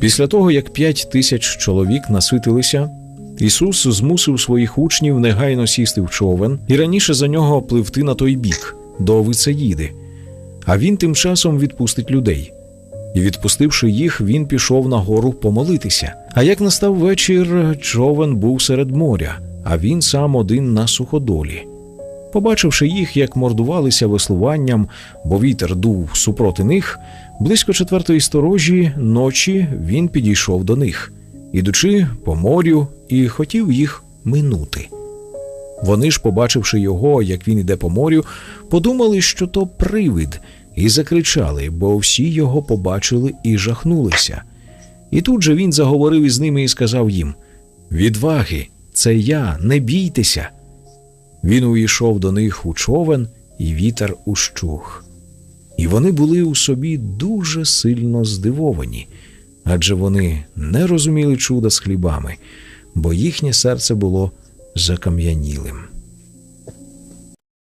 Після того, як п'ять тисяч чоловік наситилися, Ісус змусив своїх учнів негайно сісти в човен і раніше за нього пливти на той бік, до Вицеїди. А він тим часом відпустить людей. І, відпустивши їх, він пішов на гору помолитися. А як настав вечір, човен був серед моря, а він сам один на суходолі. Побачивши їх, як мордувалися веслуванням, бо вітер дув супроти них, близько четвертої сторожі ночі він підійшов до них, ідучи по морю, і хотів їх минути. Вони ж, побачивши його, як він іде по морю, подумали, що то привид, і закричали, бо всі його побачили і жахнулися. І тут же він заговорив із ними і сказав їм: Відваги, це я, не бійтеся. Він увійшов до них у човен, і вітер ущух. І вони були у собі дуже сильно здивовані, адже вони не розуміли чуда з хлібами, бо їхнє серце було закам'янілим.